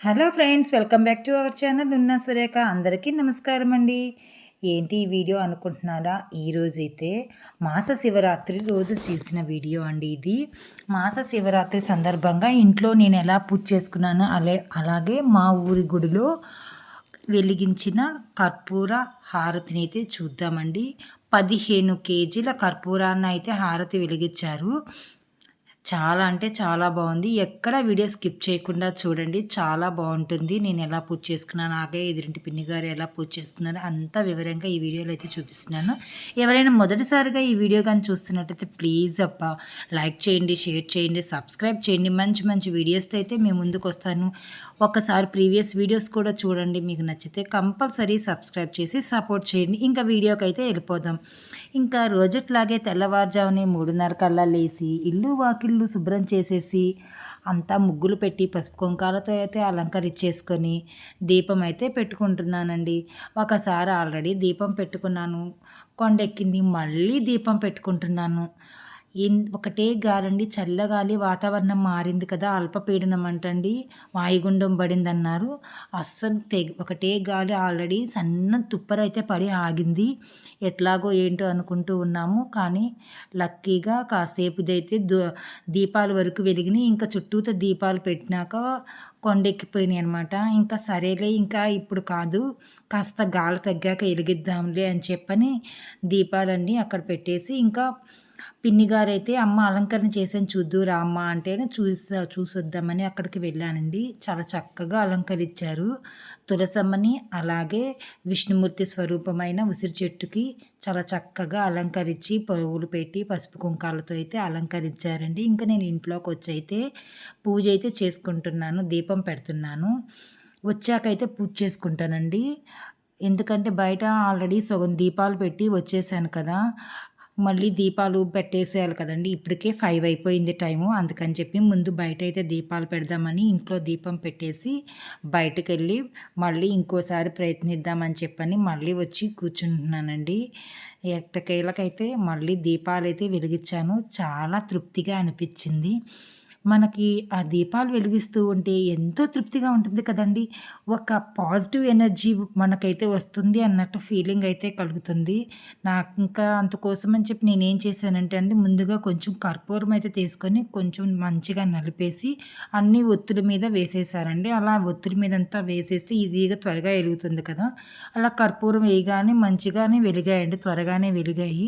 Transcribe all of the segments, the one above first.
Hello friends welcome back to our channel ఉన్న సురేఖ. అందరికీ నమస్కారం అండి. ఏంటి ఈ వీడియో అనుకుంటున్నారా? ఈరోజైతే మాస శివరాత్రి రోజు చేసిన వీడియో అండి ఇది. మాస శివరాత్రి సందర్భంగా ఇంట్లో నేను ఎలా పూజ చేసుకున్నానో అలే అలాగే మా ఊరి గుడిలో వెలిగించిన కర్పూర హారతిని అయితే చూద్దామండి. పదిహేను కేజీల కర్పూరాన్ని అయితే హారతి వెలిగించారు. చాలా అంటే చాలా బాగుంది. ఎక్కడ వీడియో స్కిప్ చేయకుండా చూడండి. చాలా బాగుంటుంది. నేను ఎలా పూజ చేసుకున్నాను ఆగే ఎదురింటి పిన్ని గారు ఎలా పూజ చేసుకున్నారో అంతా వివరంగా ఈ వీడియోలో అయితే చూపిస్తున్నాను. ఎవరైనా మొదటిసారిగా ఈ వీడియో కానీ చూస్తున్నట్టయితే ప్లీజ్ అప్ప లైక్ చేయండి షేర్ చేయండి సబ్స్క్రైబ్ చేయండి. మంచి మంచి వీడియోస్తో అయితే మేము ముందుకు వస్తాను ఒకసారి ప్రీవియస్ వీడియోస్ కూడా చూడండి. మీకు నచ్చితే కంపల్సరీ సబ్స్క్రైబ్ చేసి సపోర్ట్ చేయండి. ఇంకా వీడియోకి అయితే వెళ్ళిపోదాం. ఇంకా రోజుట్లాగే తెల్లవారుజామునే మూడున్నర కల్లా లేచి ఇల్లు వాకిళ్ళు శుభ్రం చేసేసి అంతా ముగ్గులు పెట్టి పసుపు కుంకాలతో అయితే అలంకరించేసుకొని దీపం అయితే పెట్టుకుంటున్నానండి. ఒకసారి ఆల్రెడీ దీపం పెట్టుకున్నాను. కొండెక్కింది మళ్ళీ దీపం పెట్టుకుంటున్నాను. ఒకటే గాలండి చల్లగాలి వాతావరణం మారింది కదా అల్పపీడనం అంటండి వాయుగుండం పడింది అన్నారు అస్సలు తెగ ఒకటే గాలి ఆల్రెడీ సన్న తుప్పరైతే పడి ఆగింది. ఎట్లాగో ఏంటో అనుకుంటూ ఉన్నాము. కానీ లక్కీగా కాసేపుదైతే దీపాల వరకు వెలిగినాయి ఇంకా చుట్టూతో దీపాలు పెట్టినాక కొండెక్కిపోయినాయి అనమాట ఇంకా సరేలే ఇంకా ఇప్పుడు కాదు. కాస్త గాలి తగ్గాక వెలిగిద్దాంలే అని చెప్పని దీపాలన్నీ అక్కడ పెట్టేసి ఇంకా పిన్ని గారైతే అమ్మ అలంకరణ చేసాను చూద్దురా అమ్మ అంటేనే చూసి చూసొద్దామని అక్కడికి వెళ్ళానండి. చాలా చక్కగా అలంకరించారు. తులసమ్మని అలాగే విష్ణుమూర్తి స్వరూపమైన ఉసిరి చెట్టుకి చాలా చక్కగా అలంకరించి పువ్వులు పెట్టి పసుపు కుంకాలతో అయితే అలంకరించారండి. ఇంకా నేను ఇంట్లోకి వచ్చి అయితే పూజ అయితే చేసుకుంటున్నాను దీపం పెడుతున్నాను. వచ్చాకైతే పూజ చేసుకుంటానండి. ఎందుకంటే బయట ఆల్రెడీ సగం దీపాలు పెట్టి వచ్చేసాను కదా మళ్ళీ దీపాలు పెట్టేసేయాలి కదండి. ఇప్పటికే ఫైవ్ అయిపోయింది టైము అందుకని చెప్పి ముందు బయట అయితే దీపాలు పెడదామని ఇంట్లో దీపం పెట్టేసి బయటకు వెళ్ళి మళ్ళీ ఇంకోసారి ప్రయత్నిద్దామని చెప్పని మళ్ళీ వచ్చి కూర్చుంటున్నానండి. ఎట్టకేలకైతే మళ్ళీ దీపాలు అయితే వెలిగించాను. చాలా తృప్తిగా అనిపించింది. మనకి ఆ దీపాలు వెలిగిస్తూ ఉంటే ఎంతో తృప్తిగా ఉంటుంది కదండి. ఒక పాజిటివ్ ఎనర్జీ మనకైతే వస్తుంది అన్నట్టు ఫీలింగ్ అయితే కలుగుతుంది. నాకు ఇంకా అందుకోసం అని చెప్పి నేనేం చేశానంటే అండి ముందుగా కొంచెం కర్పూరం అయితే తీసుకొని కొంచెం మంచిగా నలిపేసి అన్ని ఒత్తుల మీద వేసేసారండి అలా ఒత్తిడి మీద అంతా వేసేస్తే ఈజీగా త్వరగా వెలుగుతుంది కదా. అలా కర్పూరం వేయగానే మంచిగానే వెలిగాయండి త్వరగానే వెలిగాయి.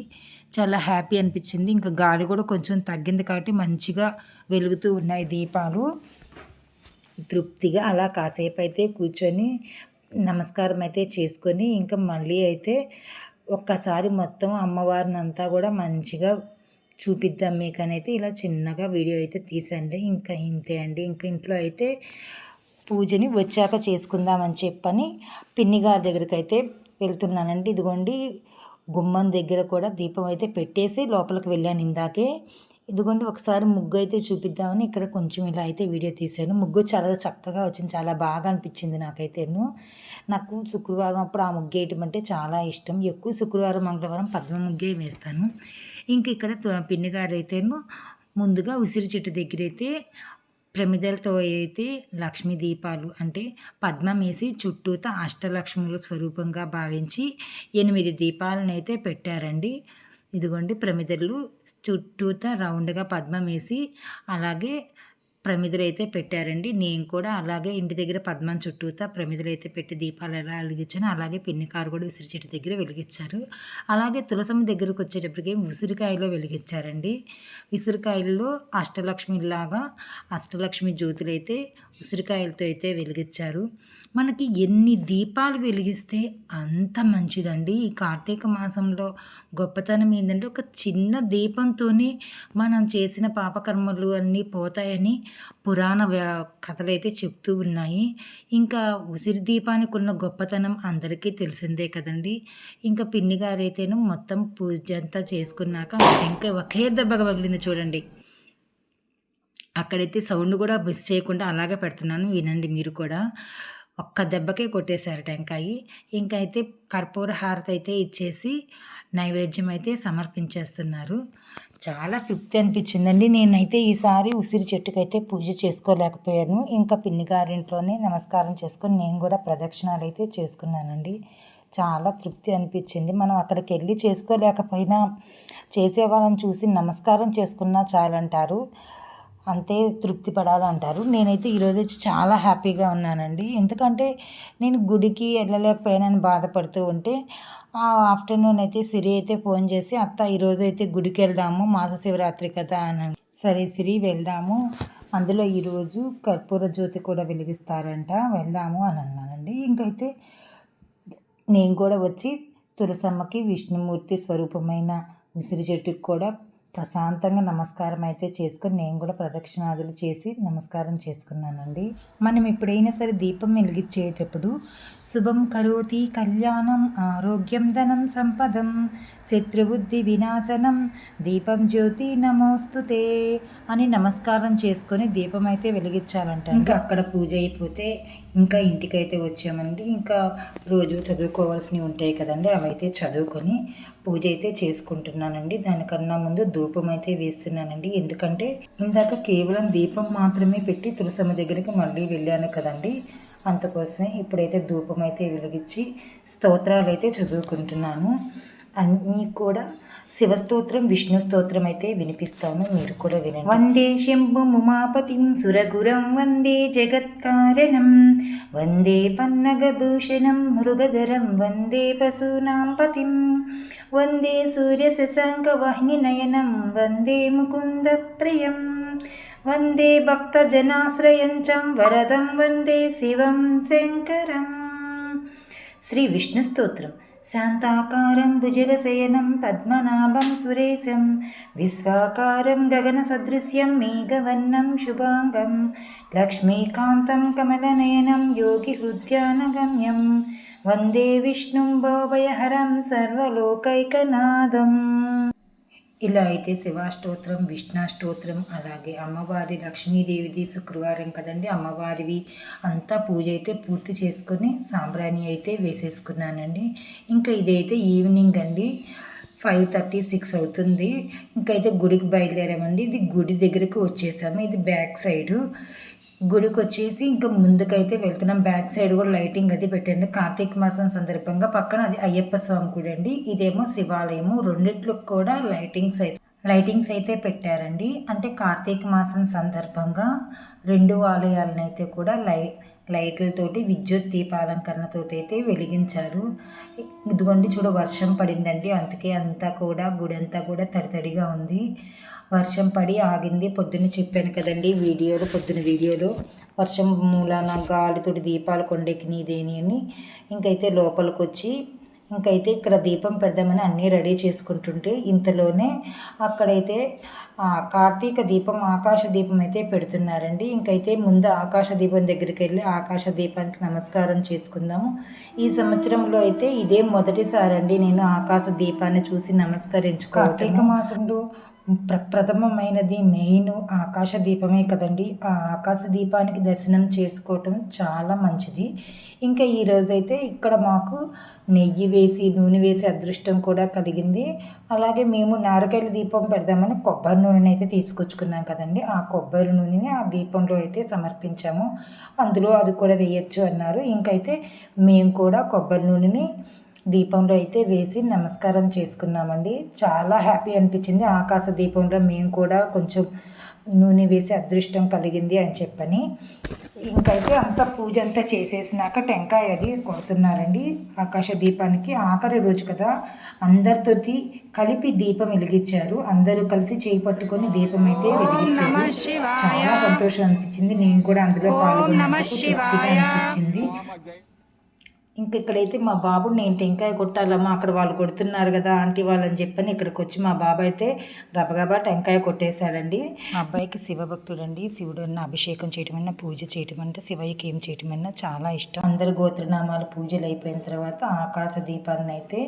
చాలా హ్యాపీ అనిపించింది. ఇంకా గాలి కూడా కొంచెం తగ్గింది కాబట్టి మంచిగా వెలుగుతూ ఉన్నాయి దీపాలు. తృప్తిగా అలా కాసేపు అయితే కూర్చొని నమస్కారం అయితే చేసుకొని ఇంకా మళ్ళీ అయితే ఒక్కసారి మొత్తం అమ్మవారిని అంతా కూడా మంచిగా చూపిద్దాం మీకనైతే. ఇలా చిన్నగా వీడియో అయితే తీసండి. ఇంకా ఇంతే అండి. ఇంకా ఇంట్లో అయితే పూజని వచ్చాక చేసుకుందామని చెప్పని పిన్ని గారి దగ్గరికి అయితే వెళ్తున్నానండి. ఇదిగోండి గుమ్మం దగ్గర కూడా దీపం అయితే పెట్టేసి లోపలికి వెళ్ళాను ఇందాకే. ఇదిగోండి ఒకసారి ముగ్గు అయితే చూపిద్దామని ఇక్కడ కొంచెం ఇలా అయితే వీడియో తీశాను. ముగ్గు చాలా చక్కగా వచ్చింది చాలా బాగా అనిపించింది నాకైతేను. నాకు శుక్రవారం అప్పుడు ఆ ముగ్గు వేయటం అంటే చాలా ఇష్టం. ఎక్కువ శుక్రవారం మంగళవారం పద్మ ముగ్గే వేస్తాను. ఇంక ఇక్కడ పిన్ని గారు అయితేను ముందుగా ఉసిరి చెట్టు దగ్గర అయితే ప్రమిదలతో అయితే లక్ష్మీ దీపాలు అంటే పద్మం వేసి చుట్టూత అష్టలక్ష్ముల స్వరూపంగా భావించి ఎనిమిది దీపాలను అయితే పెట్టారండి. ఇదిగోండి ప్రమిదలు. చుట్టూత రౌండ్గా పద్మం వేసి అలాగే ప్రమిదలు అయితే పెట్టారండి. నేను కూడా అలాగే ఇంటి దగ్గర పద్మం చుట్టూతా ప్రమిదలు అయితే పెట్టి దీపాలు ఎలా వెలిగించాను అలాగే పిన్ని కారు కూడా ఉసిరి చెట్టు దగ్గర వెలిగించారు. అలాగే తులసమ్మ దగ్గరకు వచ్చేటప్పటికి ఉసిరికాయలో వెలిగించారండి. ఉసిరికాయల్లో అష్టలక్ష్మిలాగా అష్టలక్ష్మి జ్యోతులు అయితే ఉసిరికాయలతో అయితే వెలిగించారు. మనకి ఎన్ని దీపాలు వెలిగిస్తే అంత మంచిదండి. ఈ కార్తీక మాసంలో గొప్పతనం ఏంటంటే ఒక చిన్న దీపంతోనే మనం చేసిన పాపకర్మలు అన్నీ పోతాయని పురాణ కథలు అయితే చెప్తూ ఉన్నాయి. ఇంకా ఉసిరి దీపానికి ఉన్న గొప్పతనం అందరికీ తెలిసిందే కదండి. ఇంకా పిన్ని గారైతేను మొత్తం పూజ అంతా చేసుకున్నాక ఇంకా ఒకే దెబ్బగా పగిలింది చూడండి. అక్కడైతే సౌండ్ కూడా మిస్ చేయకుండా అలాగే పెడుతున్నాను వినండి మీరు కూడా. ఒక్క దెబ్బకే కొట్టేశారు టెంకాయ ఇంకా అయితే కర్పూర హారతి అయితే ఇచ్చేసి నైవేద్యం అయితే సమర్పించేస్తున్నారు. చాలా తృప్తి అనిపించిందండి. నేనైతే ఈసారి ఉసిరి చెట్టుకైతే పూజ చేసుకోలేకపోయాను. ఇంకా పిన్ని గారింట్లోనే నమస్కారం చేసుకొని నేను కూడా ప్రదక్షిణాలు అయితే చేసుకున్నానండి. చాలా తృప్తి అనిపించింది. మనం అక్కడికి వెళ్ళి చేసుకోలేకపోయినా చేసేవాళ్ళని చూసి నమస్కారం చేసుకున్నా చాలంటారు. అంతే తృప్తి పడాలంటారు. నేనైతే ఈరోజు వచ్చి చాలా హ్యాపీగా ఉన్నానండి. ఎందుకంటే నేను గుడికి వెళ్ళలేకపోయానని బాధపడుతూ ఉంటే ఆఫ్టర్నూన్ అయితే సిరి అయితే ఫోన్ చేసి అత్త ఈరోజు అయితే గుడికి వెళ్దాము మాస శివరాత్రి కదా అని సరే సిరి వెళ్దాము. అందులో ఈరోజు కర్పూర జ్యోతి కూడా వెలిగిస్తారంట వెళ్దాము అని అన్నానండి ఇంకైతే నేను కూడా వచ్చి తులసమ్మకి విష్ణుమూర్తి స్వరూపమైన ఉసిరి చెట్టుకు కూడా ప్రశాంతంగా నమస్కారం అయితే చేసుకొని నేను కూడా ప్రదక్షిణాదులు చేసి నమస్కారం చేసుకున్నానండి. మనం ఎప్పుడైనా సరే దీపం వెలిగించేటప్పుడు శుభం కరోతి కళ్యాణం ఆరోగ్యం ధనం సంపదం శత్రుబుద్ధి వినాశనం దీపం జ్యోతి నమోస్తుతే అని నమస్కారం చేసుకొని దీపం అయితే వెలిగించాలంట ఇంకా అక్కడ పూజ అయిపోతే ఇంకా ఇంటికైతే వచ్చామండి. ఇంకా రోజు చదువుకోవాల్సినవి ఉంటాయి కదండి అవైతే చదువుకొని పూజ అయితే చేసుకుంటున్నానండి. దానికన్నా ముందు ధూపం అయితే వేస్తున్నానండి. ఎందుకంటే ఇందాక కేవలం దీపం మాత్రమే పెట్టి తులసమ్మ దగ్గరికి మళ్ళీ వెళ్ళాను కదండి. అందుకోసమే ఇప్పుడైతే ధూపం అయితే వెలిగించి స్తోత్రాలు అయితే చదువుకుంటున్నాను. అన్నీ కూడా శివస్తోత్రం విష్ణు స్తోత్రం అయితే వినిపిస్తాను మీరు కూడా వినండి. వందే శంభు ముమాపతిం సురగురం వందే జగత్కారణం వందే పన్నగభూషణం మృగధరం వందే పశూనాం పతిం వందే సూర్య శశాంక వాహిని నయనం వందే ముకుంద ప్రియం వందే భక్తజనాశ్రయం వరదం వందే శివం శంకరం. శ్రీ విష్ణు స్తోత్రం. శాంతాకారం భుజగశయనం పద్మనాభం సురేశం విశ్వాకారం గగనసదృశ్యం మేఘవర్ణం శుభాంగం లక్ష్మీకాంతం కమలనయనం యోగి ఉద్యానగమ్యం వందే విష్ణుం భవభయహరం సర్వలోకైకనాదం ఇలా అయితే శివాష్టోత్రం విష్ణాష్టోత్రం అలాగే అమ్మవారి లక్ష్మీదేవిది శుక్రవారం కదండి. అమ్మవారివి అంతా పూజ అయితే పూర్తి చేసుకొని సాంబ్రాణి అయితే వేసేసుకున్నానండి. ఇంకా ఇదైతే ఈవినింగ్ అండి. ఫైవ్ థర్టీ సిక్స్ అవుతుంది. ఇంకైతే గుడికి బయలుదేరామండి. ఇది గుడి దగ్గరకు వచ్చేసాము. ఇది బ్యాక్ సైడు. గుడికి వచ్చేసి ఇంకా ముందుకైతే వెళ్తున్నాం. బ్యాక్ సైడ్ కూడా లైటింగ్ అది పెట్టండి కార్తీక మాసం సందర్భంగా పక్కన అది అయ్యప్ప స్వామి గుడి అండి. ఇదేమో శివాలయము. రెండిట్లో కూడా లైటింగ్స్ అయితే లైటింగ్స్ అయితే పెట్టారండి. అంటే కార్తీక మాసం సందర్భంగా రెండు ఆలయాలను అయితే కూడా లై లైట్లతోటి విద్యుత్ దీపాలంకరణతోటి అయితే వెలిగించారు. ఇదిగోండి చూడ వర్షం పడిందండి. అందుకే అంతా కూడా గుడి అంతా కూడా తడితడిగా ఉంది. వర్షం పడి ఆగింది. పొద్దున్న చెప్పాను కదండి వీడియోలు పొద్దున వీడియోలు. వర్షం మూలాన గాలితోటి దీపాలు కొండెక్కినదేని అని. ఇంకైతే లోపలికి వచ్చి ఇంకైతే ఇక్కడ దీపం పెడదామని అన్నీ రెడీ చేసుకుంటుంటే ఇంతలోనే అక్కడైతే కార్తీక దీపం ఆకాశ దీపం అయితే పెడుతున్నారండి. ఇంకైతే ముందు ఆకాశ దీపం దగ్గరికి వెళ్ళి ఆకాశ దీపానికి నమస్కారం చేసుకుందాము. ఈ సంవత్సరంలో అయితే ఇదే మొదటిసారి అండి నేను ఆకాశ దీపాన్ని చూసి నమస్కరించుకో కార్తీక మాసంలో ప్రప్రథమమైనది మెయిన్ ఆకాశ దీపమే కదండి. ఆ ఆకాశ దీపానికి దర్శనం చేసుకోవటం చాలా మంచిది. ఇంకా ఈరోజైతే ఇక్కడ మాకు నెయ్యి వేసి నూనె వేసి అదృష్టం కూడా కలిగింది. అలాగే మేము నారకాయల దీపం పెడదామని కొబ్బరి నూనెని అయితే తీసుకొచ్చుకున్నాం కదండి. ఆ కొబ్బరి నూనెని ఆ దీపంలో అయితే సమర్పించాము. అందులో అది కూడా వేయచ్చు అన్నారు. ఇంకైతే మేము కూడా కొబ్బరి నూనెని దీపంలో అయితే వేసి నమస్కారం చేసుకున్నామండి. చాలా హ్యాపీ అనిపించింది. ఆకాశ దీపంలో మేము కూడా కొంచెం నూనె వేసి అదృష్టం కలిగింది అని చెప్పని. ఇంకైతే అంత పూజ అంతా చేసేసినాక టెంకాయ అది కొడుతున్నారండి ఆకాశ దీపానికి. ఆఖరి రోజు కదా అందరితోటి కలిపి దీపం వెలిగించారు. అందరూ కలిసి చేయి పట్టుకొని దీపం అయితే వెలిగించారు. చాలా సంతోషం అనిపించింది. నేను కూడా అందులో తృప్తిగా అనిపించింది. ఇంక ఇక్కడైతే మా బాబు నేను టెంకాయ కొట్టాలమ్మా అక్కడ వాళ్ళు కొడుతున్నారు కదా ఆంటీ వాళ్ళని చెప్పని ఇక్కడికి వచ్చి మా బాబు అయితే గబగబా టెంకాయ కొట్టేశాడండి. మా అబ్బాయికి శివభక్తుడండి. శివుడు అన్న అభిషేకం చేయటం అన్న పూజ చేయటం అంటే శివయ్యకి ఏం చేయటం అన్న చాలా ఇష్టం. అందరు గోత్రనామాలు పూజలు అయిపోయిన తర్వాత ఆకాశ దీపాన్ని అయితే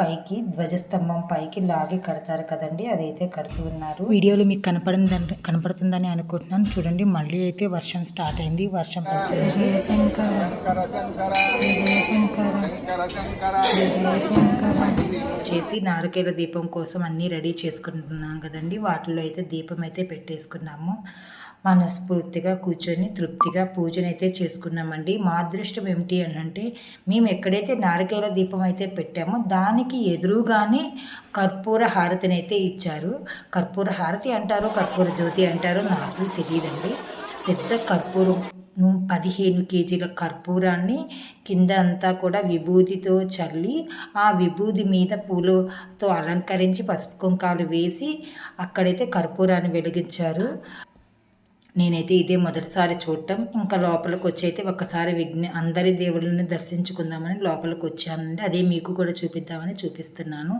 పైకి ధ్వజస్తంభం పైకి లాగి కడతారు కదండి అదైతే కడుతూ ఉన్నారు. వీడియోలో మీకు కనపడిందని కనపడుతుందని అనుకుంటున్నాను. చూడండి మళ్ళీ అయితే వర్షం స్టార్ట్ అయింది వర్షం పడుతుంది. చేసి నారికేల దీపం కోసం అన్నీ రెడీ చేసుకుంటున్నాం కదండి. వాటిలో అయితే దీపం అయితే పెట్టేసుకున్నాము. మనస్ఫూర్తిగా కూర్చొని తృప్తిగా పూజనైతే చేసుకున్నామండి. మా అదృష్టం ఏమిటి అని అంటే మేము ఎక్కడైతే నారికేల దీపం అయితే పెట్టామో దానికి ఎదురుగానే కర్పూర హారతిని అయితే ఇచ్చారు. కర్పూర హారతి అంటారు కర్పూర జ్యోతి అంటారు నాకు తెలియదండి. పెద్ద కర్పూరం పదిహేను కేజీల కర్పూరాన్ని కింద అంతా కూడా విభూతితో చల్లి ఆ విభూతి మీద పూలతో అలంకరించి పసుపు కుంకాలు వేసి అక్కడైతే కర్పూరాన్ని వెలిగించారు. నేనైతే ఇదే మొదటిసారి చూడటం. ఇంకా లోపలికి వచ్చి అయితే ఒకసారి విఘ్న అందరి దేవుళ్ళని దర్శించుకుందామని లోపలికి వచ్చానండి అదే మీకు కూడా చూపిద్దామని చూపిస్తున్నాను.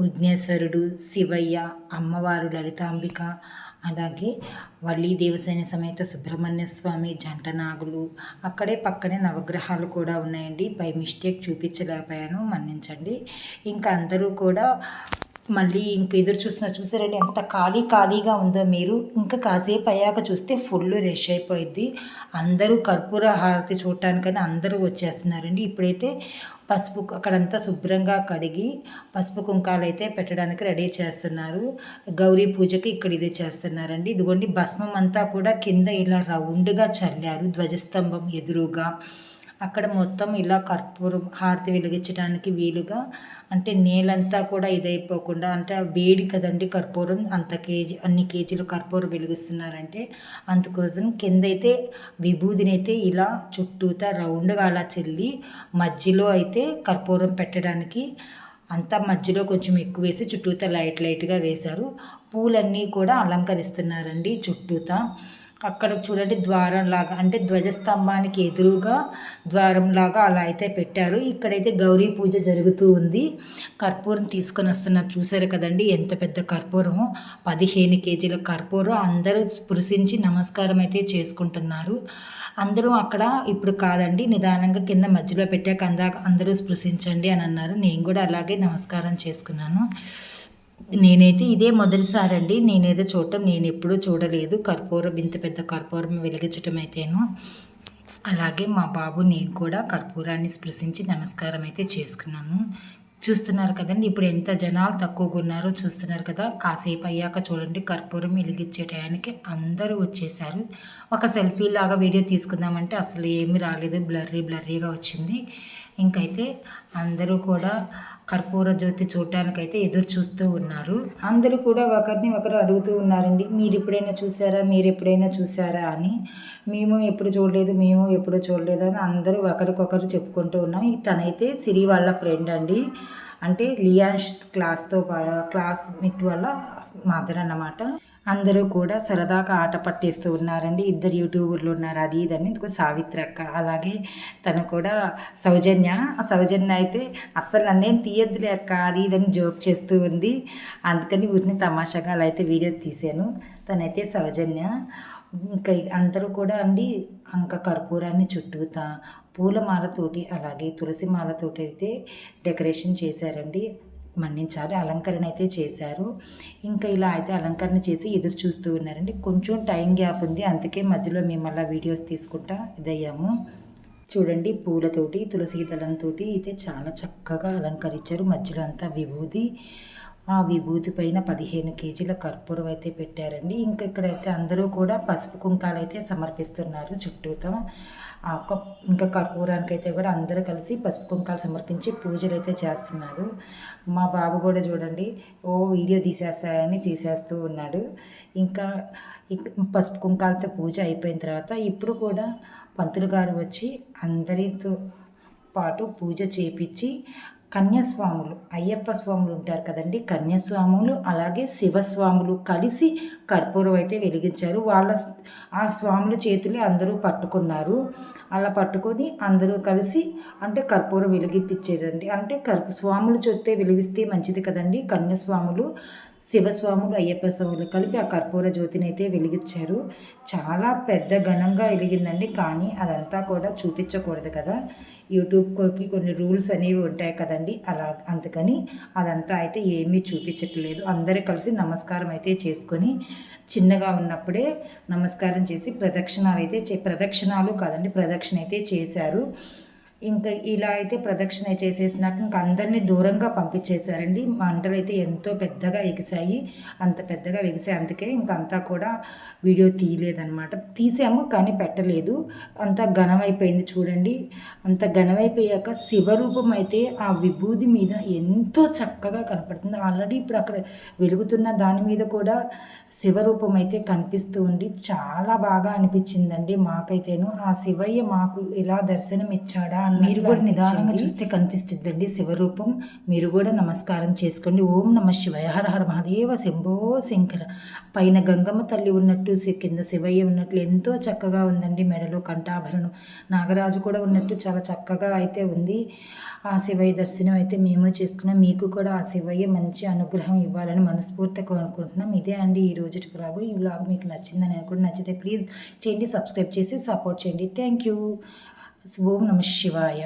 విఘ్నేశ్వరుడు శివయ్య అమ్మవారు లలితాంబిక అలాగే వల్లి దేవసేన సమేత సుబ్రహ్మణ్య స్వామి జంట నాగులు. అక్కడే పక్కనే నవగ్రహాలు కూడా ఉన్నాయండి. బై మిస్టేక్ చూపించలేకపోయాను మన్నించండి. ఇంకా అందరూ కూడా మళ్ళీ ఇంక ఎదురు చూసినా చూసారండి ఎంత ఖాళీ ఖాళీగా ఉందో మీరు. ఇంకా కాసేపు అయ్యాక చూస్తే ఫుల్ రష్ అయిపోయింది అందరూ కర్పూర హారతి చూడటానికని అందరూ వచ్చేస్తున్నారండి. ఇప్పుడైతే పసుపు అక్కడంతా శుభ్రంగా కడిగి పసుపు కుంకాలు అయితే పెట్టడానికి రెడీ చేస్తున్నారు. గౌరీ పూజకి ఇక్కడ ఇది చేస్తున్నారండి. ఇదిగోండి భస్మం అంతా కూడా కింద ఇలా రౌండ్గా చల్లారు ధ్వజస్తంభం ఎదురుగా. అక్కడ మొత్తం ఇలా కర్పూరం హారతి వెలిగించడానికి వీలుగా అంటే నేలంతా కూడా ఇదైపోకుండా అంటే వేడి కదండి కర్పూరం అంత కేజీ అన్ని కేజీలు కర్పూరం వెలిగిస్తున్నారంటే అందుకోసం కింద అయితే విభూదిని అయితే ఇలా చుట్టూతా రౌండ్గా అలా చెల్లి మధ్యలో అయితే కర్పూరం పెట్టడానికి అంతా మధ్యలో కొంచెం ఎక్కువ వేసి చుట్టూతా లైట్ లైట్గా వేశారు. పూలన్నీ కూడా అలంకరిస్తున్నారండి చుట్టూతా. అక్కడ చూడండి ద్వారంలాగా అంటే ధ్వజస్తంభానికి ఎదురుగా ద్వారంలాగా అలా అయితే పెట్టారు. ఇక్కడైతే గౌరీ పూజ జరుగుతూ ఉంది. కర్పూరం తీసుకొని వస్తున్నారు. చూసారు కదండి ఎంత పెద్ద కర్పూరం పదిహేను కేజీల కర్పూరం. అందరూ స్పృశించి నమస్కారం అయితే చేసుకుంటున్నారు. అందరూ అక్కడ ఇప్పుడు కాదండి నిదానంగా కింద మధ్యలో పెట్టాక అందా అందరూ స్పృశించండి అని అన్నారు. నేను కూడా అలాగే నమస్కారం చేసుకున్నాను. నేనైతే ఇదే మొదటిసారి అండి నేనేదో చూడటం నేను ఎప్పుడూ చూడలేదు. కర్పూరం ఇంత పెద్ద కర్పూరం వెలిగించటం అయితేను. అలాగే మా బాబు నేను కూడా కర్పూరాన్ని స్పృశించి నమస్కారం అయితే చేసుకున్నాను. చూస్తున్నారు కదండి ఇప్పుడు ఎంత జనాలు తక్కువగా ఉన్నారో చూస్తున్నారు కదా. కాసేపు అయ్యాక చూడండి కర్పూరం వెలిగించే టయానికి అందరూ వచ్చేసారు. ఒక సెల్ఫీ లాగా వీడియో తీసుకుందామంటే అసలు ఏమీ రాలేదు. బ్లర్రీ బ్లర్రీగా వచ్చింది. ఇంకైతే అందరూ కూడా కర్పూర జ్యోతి చూడటానికైతే ఎదురు చూస్తూ ఉన్నారు. అందరూ కూడా ఒకరిని ఒకరు అడుగుతూ ఉన్నారండి మీరు ఎప్పుడైనా చూసారా? మీరు ఎప్పుడైనా చూసారా? అని. మేము ఎప్పుడు చూడలేదు మేము ఎప్పుడు చూడలేదు అని అందరూ ఒకరికొకరు చెప్పుకుంటూ ఉన్నాం. తనైతే సిరి వాళ్ళ ఫ్రెండ్ అండి. అంటే లియాన్స్ క్లాస్తో క్లాస్ మిట్ వల్ల మదర్ అన్నమాట. అందరూ కూడా సరదాగా ఆట పట్టేస్తూ ఉన్నారండి. ఇద్దరు యూట్యూబర్లు ఉన్నారు. అది ఇదని ఇంకో సావిత్రి అక్క. అలాగే తను కూడా సౌజన్య. సౌజన్య అయితే అస్సలు నన్నేం తీయద్దులే అక్క అది ఇదని జోక్ చేస్తూ ఉంది. అందుకని ఊరిని తమాషాగా అలా అయితే వీడియో తీసాను తనైతే సౌజన్య. ఇంకా అందరూ కూడా అండి ఇంకా కర్పూరాన్ని చుట్టూతా పూలమాలతోటి అలాగే తులసి మాలతోటి అయితే డెకరేషన్ చేశారండి. మన్నించాలి అలంకరణ అయితే చేశారు. ఇంకా ఇలా అయితే అలంకరణ చేసి ఎదురు చూస్తూ ఉన్నారండి. కొంచెం టైం గ్యాప్ ఉంది అందుకే మధ్యలో మేము అలా వీడియోస్ తీసుకుంటా ఇదయ్యాము. చూడండి పూలతోటి తులసి దళంతో అయితే చాలా చక్కగా అలంకరించారు. మధ్యలో అంతా విభూది. ఆ విభూతి పైన పదిహేను కేజీల కర్పూరం అయితే పెట్టారండి. ఇంకా ఇక్కడైతే అందరూ కూడా పసుపు కుంకాలు అయితే సమర్పిస్తున్నారు చుట్టూతో. ఒక ఇంకా కర్పూరానికి అయితే కూడా అందరూ కలిసి పసుపు కుంకాలు సమర్పించి పూజలు అయితే చేస్తున్నారు. మా బాబు కూడా చూడండి ఓ వీడియో తీసేస్తాయని తీసేస్తూ ఉన్నాడు. ఇంకా పసుపు కుంకాలతో పూజ అయిపోయిన తర్వాత ఇప్పుడు కూడా పంతులు గారు వచ్చి అందరితో పాటు పూజ చేపించి కన్యాస్వాములు. అయ్యప్ప స్వాములు ఉంటారు కదండి. కన్యాస్వాములు అలాగే శివస్వాములు కలిసి కర్పూరం అయితే వెలిగించారు. వాళ్ళ ఆ స్వాముల చేతులు అందరూ పట్టుకున్నారు. అలా పట్టుకొని అందరూ కలిసి అంటే కర్పూరం వెలిగిపించారండి. అంటే కర్ప స్వాములు చూస్తే వెలిగిస్తే మంచిది కదండి. కన్యాస్వాములు శివస్వాములు అయ్యప్ప స్వాములు కలిపి ఆ కర్పూర జ్యోతిని అయితే వెలిగించారు. చాలా పెద్ద ఘనంగా వెలిగిందండి. కానీ అదంతా కూడా చూపించకూడదు కదా. యూట్యూబ్కి కొన్ని రూల్స్ అనేవి ఉంటాయి కదండి. అలా అందుకని అదంతా అయితే ఏమీ చూపించట్లేదు. అందరూ కలిసి నమస్కారం అయితే చేసుకొని చిన్నగా ఉన్నప్పుడే నమస్కారం చేసి ప్రదక్షిణాలు అయితే చే ప్రదక్షిణాలు కాదండి ప్రదక్షిణ అయితే చేశారు. ఇంకా ఇలా అయితే ప్రదక్షిణ చేసేసినాక ఇంకా అందరినీ దూరంగా పంపించేశారండి. మంటలు అయితే ఎంతో పెద్దగా ఎగిసాయి అంత పెద్దగా ఎగిసాయి అందుకే ఇంక అంతా కూడా వీడియో తీయలేదన్నమాట. తీసాము కానీ పెట్టలేదు. అంత ఘనమైపోయింది చూడండి. అంత ఘనమైపోయాక శివరూపం అయితే ఆ విభూది మీద ఎంతో చక్కగా కనపడుతుంది. ఆల్రెడీ ఇప్పుడు అక్కడ వెలుగుతున్న దాని మీద కూడా శివరూపం అయితే కనిపిస్తూ ఉండి చాలా బాగా అనిపించిందండి మాకైతేను. ఆ శివయ్య మాకు ఇలా దర్శనం ఇచ్చాడా అని మీరు కూడా నిదానంగా చూస్తే కనిపిస్తుందండి శివరూపం. మీరు కూడా నమస్కారం చేసుకోండి. ఓం నమ శివయ. హర హర మహాదేవ శంభో శంకర. పైన గంగమ్మ తల్లి ఉన్నట్టు కింద శివయ్య ఉన్నట్లు ఎంతో చక్కగా ఉందండి మెడలో కంఠాభరణం. నాగరాజు కూడా ఉన్నట్టు చాలా చక్కగా అయితే ఉంది. ఆ శివయ్య దర్శనం అయితే మేము చేసుకున్నాం. మీకు కూడా ఆ శివయ్య మంచి అనుగ్రహం ఇవ్వాలని మనస్ఫూర్తిగా అనుకుంటున్నాం ఇదే అండి ఈ రోజుటి బ్లాగ్ ఈ బ్లాగ్ మీకు నచ్చిందని అనుకుంటే నచ్చితే ప్లీజ్ చేయండి సబ్స్క్రైబ్ చేసి సపోర్ట్ చేయండి. Thank you. ఓం నమ శివాయ